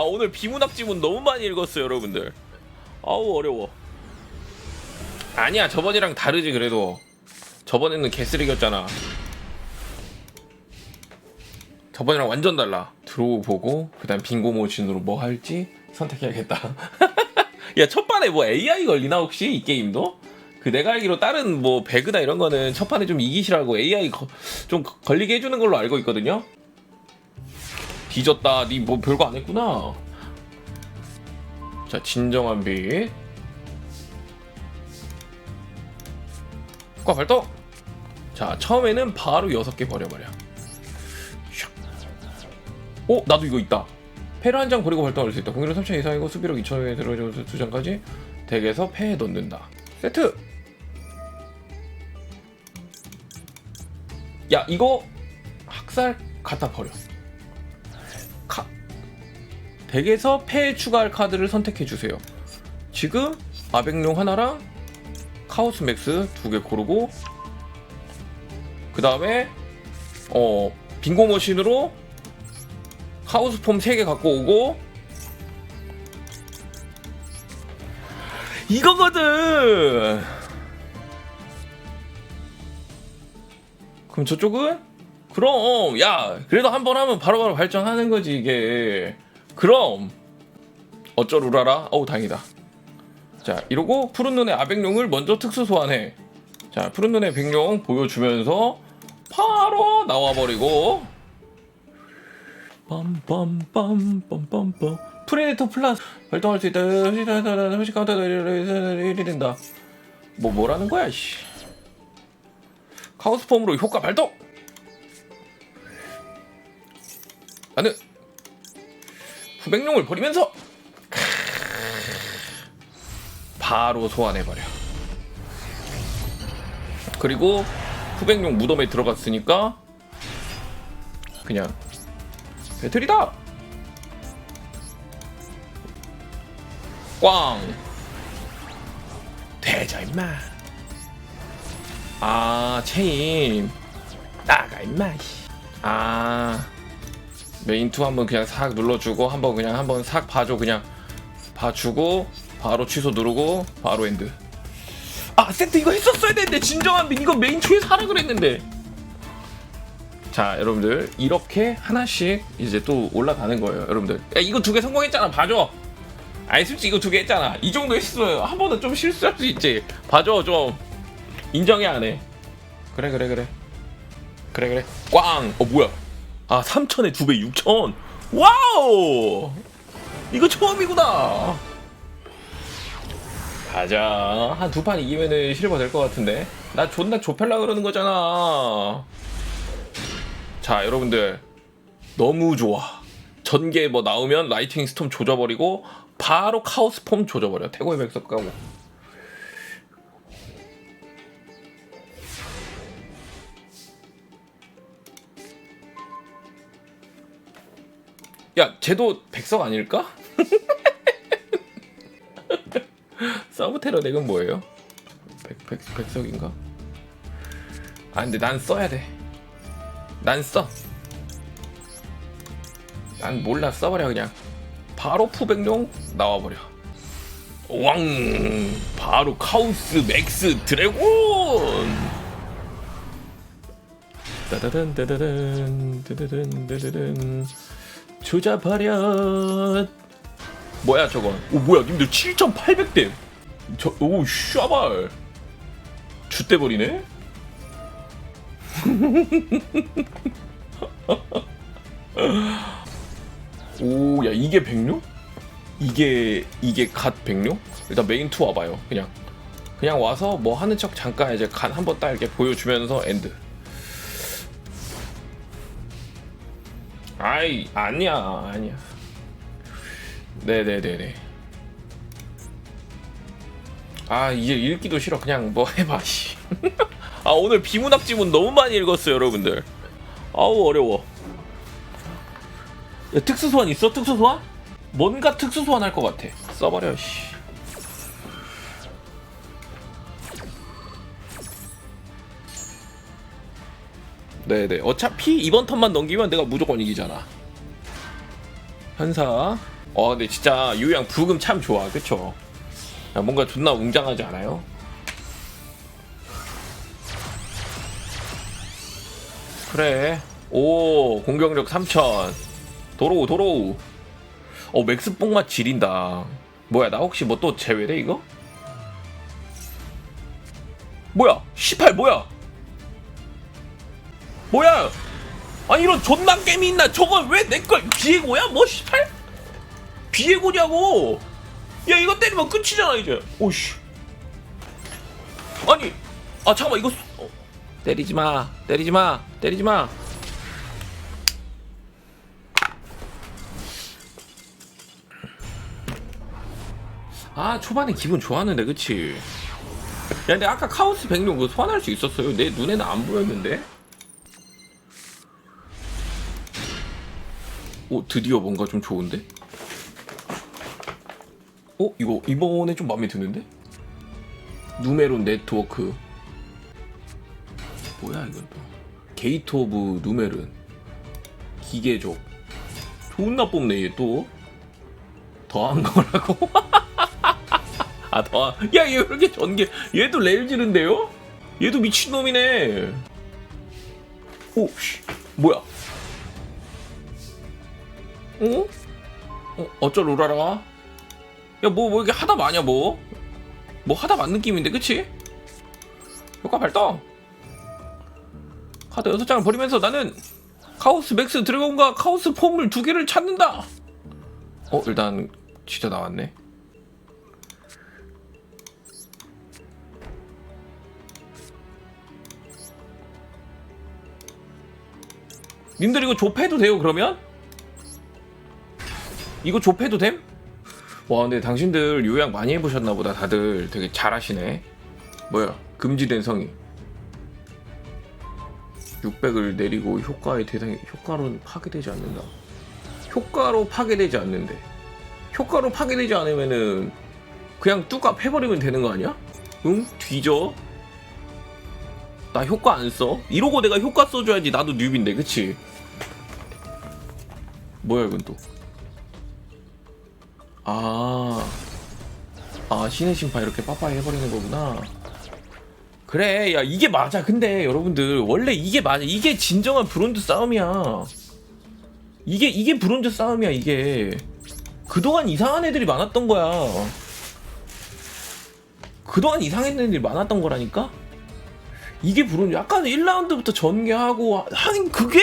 아 오늘 비문학 지문 너무 많이 읽었어요 여러분들. 아우 어려워. 아니야 저번이랑 다르지 그래도. 저번에는 개쓰레기였잖아. 저번이랑 완전 달라. 들어오 보고 그 다음 빙고 모신으로 뭐 할지 선택해야겠다. 야 첫판에 뭐 AI 걸리나 혹시? 이 게임도? 그 내가 알기로 다른 뭐 배그나 이런 거는 첫판에 좀 이기시라고 AI 거- 좀 걸리게 해주는 걸로 알고 있거든요 뒤졌다. 니 뭐 별거 안 했구나. 자 진정한 빛 효과 발동! 자 처음에는 바로 6개 버려버려. 슉. 오 나도 이거 있다. 패를 한 장 버리고 발동할 수 있다. 공격력 3천 이상이고 수비력 2천에 들어줘서 두 장까지 덱에서 패에 넣는다. 세트! 야 이거 학살 갖다 버려. 카 덱에서 패에 추가할 카드를 선택해 주세요. 지금 아백룡 하나랑 카오스 맥스 두 개 고르고 그 다음에 어 빙고 머신으로 카오스 폼 3개 갖고 오고. 이거거든! 그럼 저쪽은? 그럼 야 그래도 한 번 하면 바로바로 발전하는 거지 이게 그럼 어쩌루라라? 어우 다행이다. 자 이러고 푸른 눈의 아백룡을 먼저 특수 소환해. 자 푸른 눈의 백룡 보여주면서 바로 나와버리고. 빰빰빰빰빰빰. 프레데터 플러스 발동할 수 있다. 휴식 카운터 1이 된다 뭐 뭐라는 거야 씨 카오스 폼으로 효과 발동 나는 후백룡을 버리면서 바로 소환해버려. 그리고 후백룡 무덤에 들어갔으니까 그냥 배틀이다! 꽝! 되자 임마! 아 체인. 나가 임마 씨. 아 메인 투 한번 그냥 싹 눌러주고 한번 그냥 한번 싹 봐줘. 그냥 봐주고 바로 취소 누르고 바로 엔드. 아 세트 이거 했었어야 되는데 진정한데 이거 메인 투에서 하라 그랬는데. 자 여러분들 이렇게 하나씩 이제 또 올라가는 거예요 여러분들. 야 이거 두 개 성공했잖아. 봐줘. 아니 솔직히 이거 두 개 했잖아. 이 정도 했으면 한 번은 좀 실수할 수 있지. 봐줘 좀. 인정해 안해? 그래 그래 그래. 그래 그래. 꽝! 어 뭐야 아 3천에 두배 6천. 와우! 이거 처음이구나. 가자. 한 두 판 이기면은 실버 될 것 같은데. 나 존나 좁혀라 그러는 거잖아. 자 여러분들. 너무 좋아. 전개 뭐 나오면 라이팅 스톰 조져버리고 바로 카오스 폼 조져버려. 태고의 백석 가고 야 쟤도 백석 아닐까? 서브 테러 덱은 뭐예요? 백, 백, 백석인가? 아 근데 난 써야 돼 난 써. 난 몰라 써버려 그냥 바로 푸백룡 나와버려 왕 바로 카우스 맥스 드래곤 따다단 따다단 따다단 따다단 조잡하려 뭐야 저건 오 뭐야 님들 7800대 저오 샤발 줏대 버리네 오, 야 이게 백룡? 이게 이게 갓 백룡? 일단 메인 투 와봐요. 그냥 그냥 와서 뭐 하는 척 잠깐 이제 간 한번 딱 이렇게 보여주면서 엔드. 아이 아니야 아니야. 네네네네. 아 이제 읽기도 싫어. 그냥 뭐 해봐 씨. 아 오늘 비문학 지문 너무 많이 읽었어요 여러분들. 아우 어려워. 야, 특수 소환 있어? 특수 소환? 뭔가 특수 소환 할 것 같아. 써버려, 씨. 네네. 어차피 이번 턴만 넘기면 내가 무조건 이기잖아. 현사. 어 근데 진짜 유양 부금 참 좋아, 그쵸? 야, 뭔가 존나 웅장하지 않아요? 그래. 오 공격력 3000. 도로우 도로우. 어 맥스 뽕맛 지린다. 뭐야 나 혹시 뭐 또 제외돼 이거? 뭐야 18 뭐야? 뭐야? 아니 이런 존나 게임이 있나? 저건 왜 내걸 비에고야? 뭐 18? 비에고냐고? 야 이거 때리면 끝이잖아 이제. 오씨. 아니 아 잠깐만 이거 어, 때리지 마 때리지 마 때리지 마. 아 초반에 기분 좋았는데 그치? 야 근데 아까 카오스 백룡 그거 소환할 수 있었어요 내 눈에는 안 보였는데 오 드디어 뭔가 좀 좋은데? 어? 이거 이번에 좀 마음에 드는데? 누메론 네트워크 뭐야 이건 또 게이트 오브 누메론 기계족 존나 뽑네 얘 또 더한 거라고? 아, 더. 야, 얘왜 이렇게 전개. 얘도 레일 지른데요? 얘도 미친놈이네. 오, 씨. 뭐야? 어? 어, 어쩔 우라라? 야, 뭐, 뭐, 이게 하다 마냐, 뭐? 뭐 하다 만 느낌인데, 그치? 효과 발동! 카드 6장을 버리면서 나는 카오스 맥스 드래곤과 카오스 폼을 두 개를 찾는다! 어, 일단, 진짜 나왔네. 님들 이거 좁해도 돼요 그러면? 이거 좁해도 됨? 와 근데 당신들 요약 많이 해보셨나 보다 다들 되게 잘하시네 뭐야 금지된 성이 600을 내리고 효과의 대상이 효과로 파괴되지 않는다 효과로 파괴되지 않는데 효과로 파괴되지 않으면은 그냥 뚜까 해버리면 되는 거 아니야? 응? 뒤져 나 효과 안 써? 이러고 내가 효과 써줘야지 나도 뉴비인데 그치? 뭐야 이건 또? 아, 아 신의 심판 이렇게 빠빠이 해버리는 거구나. 그래, 야 이게 맞아. 근데 여러분들 원래 이게 맞아. 이게 진정한 브론즈 싸움이야. 이게 이게 브론즈 싸움이야. 이게 그동안 이상한 애들이 많았던 거야. 그동안 이상한 애들이 많았던 거라니까. 이게 브론즈. 약간 1라운드부터 전개하고 하긴 그게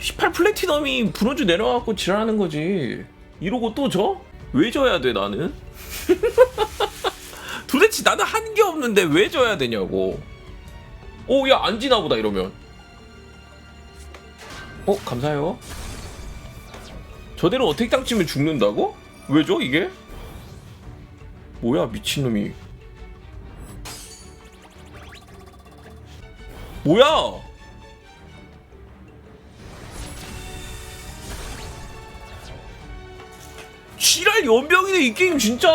18 플래티넘이 브론즈 내려갖고 지랄하는 거지. 이러고 또 져? 왜 져야 돼 나는? 도대체 나는 한 게 없는데 왜 져야 되냐고. 오, 야, 안 지나 보다, 이러면. 어, 감사해요. 저대로 어택 당치면 죽는다고? 왜 줘, 이게? 뭐야, 미친놈이. 뭐야! 지랄 연병이네 이 게임 진짜.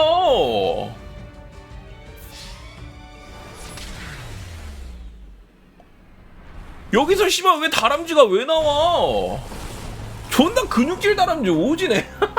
여기서 씨발 왜 다람쥐가 왜 나와? 존나 근육질 다람쥐 오지네